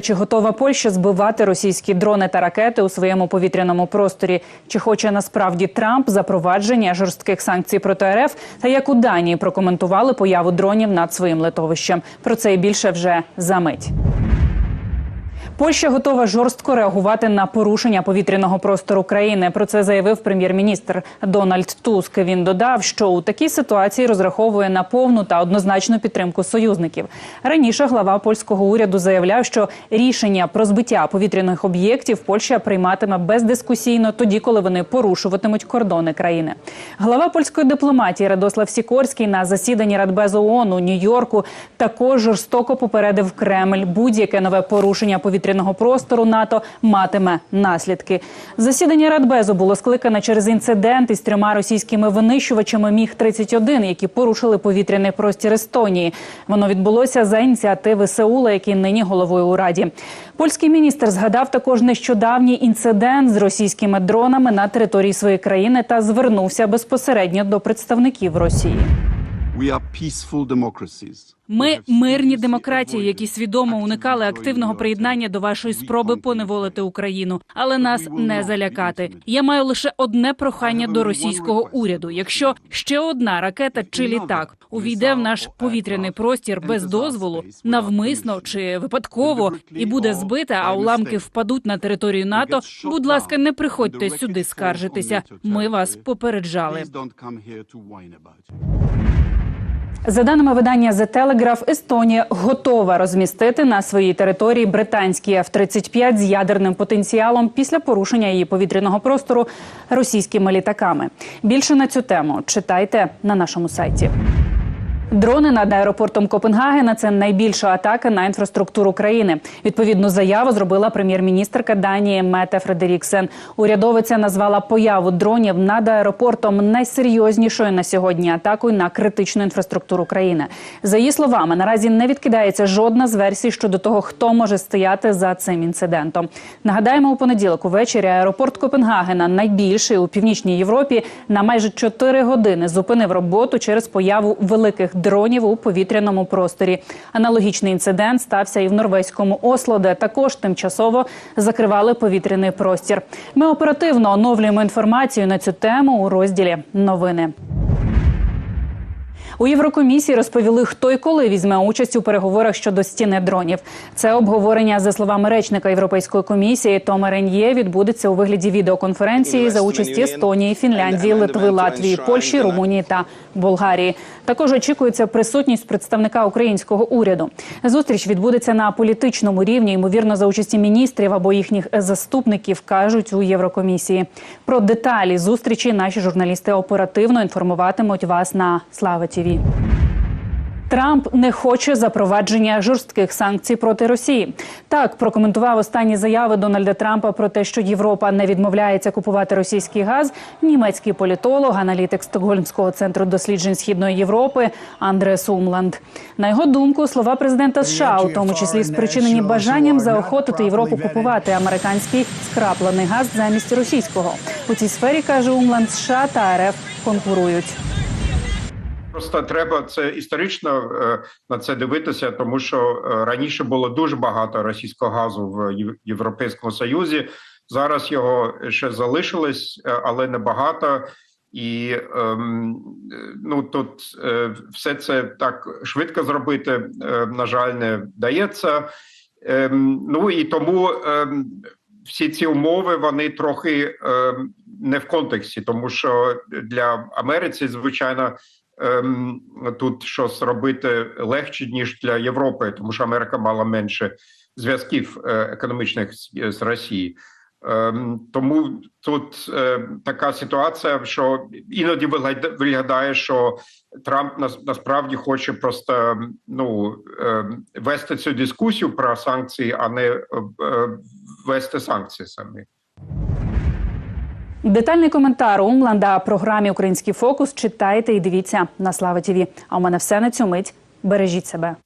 Чи готова Польща збивати російські дрони та ракети у своєму повітряному просторі? Чи хоче насправді Трамп запровадження жорстких санкцій проти РФ? Та як у Данії прокоментували появу дронів над своїм литовищем? Про це і більше вже за мить. Польща готова жорстко реагувати на порушення повітряного простору країни. Про це заявив прем'єр-міністр Дональд Туск. Він додав, що у такій ситуації розраховує на повну та однозначну підтримку союзників. Раніше глава польського уряду заявляв, що рішення про збиття повітряних об'єктів Польща прийматиме бездискусійно тоді, коли вони порушуватимуть кордони країни. Глава польської дипломатії Радослав Сікорський на засіданні Радбезу ООН у Нью-Йорку також жорстоко попередив Кремль будь-яке нове порушення повітряного простору НАТО матиме наслідки. Засідання Радбезу було скликане через інцидент із трьома російськими винищувачами Міг 31 які порушили повітряний простір Естонії. Воно відбулося за ініціативи Сеула, який нині головою у раді. Польський міністр згадав також нещодавній інцидент з російськими дронами на території своєї країни та звернувся безпосередньо до представників Росії. Ми мирні демократії, які свідомо уникали активного приєднання до вашої спроби поневолити Україну, але нас не залякати. Я маю лише одне прохання до російського уряду. Якщо ще одна ракета чи літак увійде в наш повітряний простір без дозволу, навмисно чи випадково, і буде збита, а уламки впадуть на територію НАТО. Будь ласка, не приходьте сюди скаржитися. Ми вас попереджали. За даними видання The Telegraph, Естонія готова розмістити на своїй території британський F-35 з ядерним потенціалом після порушення її повітряного простору російськими літаками. Більше на цю тему читайте на нашому сайті. Дрони над аеропортом Копенгагена це найбільша атака на інфраструктуру країни. Відповідну заяву зробила прем'єр-міністрка Данії Мете Фредеріксен. Урядовиця назвала появу дронів над аеропортом найсерйознішою на сьогодні атакою на критичну інфраструктуру країни. За її словами, наразі не відкидається жодна з версій щодо того, хто може стояти за цим інцидентом. Нагадаємо, у понеділок увечері аеропорт Копенгагена, найбільший у північній Європі, на майже 4 години зупинив роботу через появу великих дронів у повітряному просторі. Аналогічний інцидент стався і в норвезькому Осло, де також тимчасово закривали повітряний простір. Ми оперативно оновлюємо інформацію на цю тему у розділі новини. У Єврокомісії розповіли, хто і коли візьме участь у переговорах щодо стіни дронів. Це обговорення за словами речника Європейської комісії Тома Рен'є відбудеться у вигляді відеоконференції за участі Естонії, Фінляндії, Литви, Латвії, Польщі, Румунії та Болгарії. Також очікується присутність представника українського уряду. Зустріч відбудеться на політичному рівні, ймовірно, за участі міністрів або їхніх заступників, кажуть у Єврокомісії. Про деталі зустрічі наші журналісти оперативно інформуватимуть вас на Слава ТІВІ. Трамп не хоче запровадження жорстких санкцій проти Росії. Так прокоментував останні заяви Дональда Трампа про те, що Європа не відмовляється купувати російський газ. Німецький політолог, аналітик Стокгольмського центру досліджень східної Європи Андреас Умланд. На його думку, слова президента США, у тому числі спричинені бажанням заохотити Європу купувати американський скраплений газ замість російського. У цій сфері каже Умланд, США та РФ конкурують. Просто треба це історично е, на це дивитися, тому що е, раніше було дуже багато російського газу в Європейському Союзі. Зараз його ще залишилось, е, але не багато. І ем, ну тут е, все це так швидко зробити, е, на жаль, не вдається. Ем, ну і тому ем, всі ці умови вони трохи ем, не в контексті, тому що для Америці, звичайно, ем, тут щось робити легше ніж для Європи, тому що Америка мала менше зв'язків е, економічних з, з Росією. Ем, тому тут е, така ситуація, що іноді вигляда- виглядає, що Трамп нас, насправді хоче просто ну е, вести цю дискусію про санкції, а не е, е, вести санкції самі. Детальний коментар Умланда програмі Український фокус читайте і дивіться на Слава ТІВІ. А у мене все на цю мить. Бережіть себе.